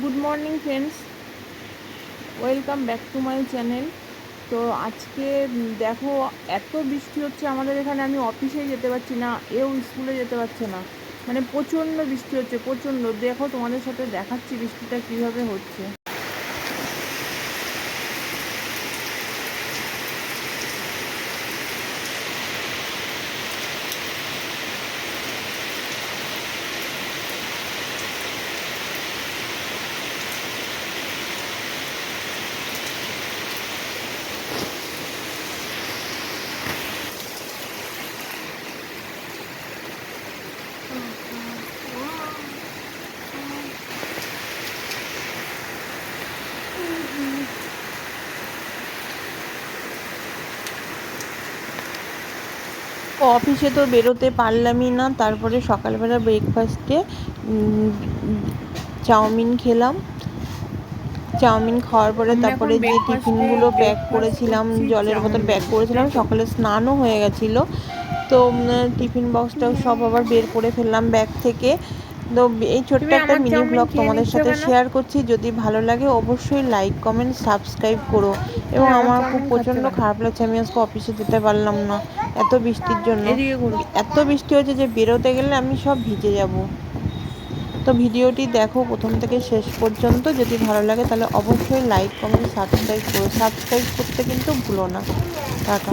Good morning friends welcome back to my channel তো আজকে দেখো, এত বৃষ্টি হচ্ছে আমাদের এখানে, আমি অফিসে যেতে পারছি না, এও স্কুলে যেতে পারছে না। মানে প্রচণ্ড বৃষ্টি হচ্ছে, প্রচণ্ড। দেখো, তোমাদের সাথে দেখাচ্ছি বৃষ্টিটা কীভাবে হচ্ছে। অফিসে তো বেরোতে পারলামই না। তারপরে সকালবেলা ব্রেকফাস্টে চাউমিন খেলাম। চাউমিন খাওয়ার পরে তারপরে যে টিফিনগুলো প্যাক করেছিলাম জলের বোতল। প্যাক করেছিলাম সকালে স্নানও হয়ে গেছিল। তো টিফিন বক্সটাও সব আবার বের করে ফেললাম ব্যাগ থেকে। তো এই ছোট্ট একটা মিনি ব্লগ তোমাদের সাথে শেয়ার করছি। যদি ভালো লাগে অবশ্যই লাইক কমেন্ট সাবস্ক্রাইব করো। এবং হ্যাঁ, আমার খুব প্রচণ্ড খারাপ লাগছে আমি আজকে অফিসে যেতে পারলাম না। এত বৃষ্টির জন্য। এত বৃষ্টি হচ্ছে যে বেরোতে গেলে আমি সব ভিজে যাব। তো ভিডিওটি দেখো প্রথম থেকে শেষ পর্যন্ত। যদি ভালো লাগে তাহলে অবশ্যই লাইক কমেন্ট সাবস্ক্রাইব করো। সাবস্ক্রাইব করতে কিন্তু ভুলো না। টাটা।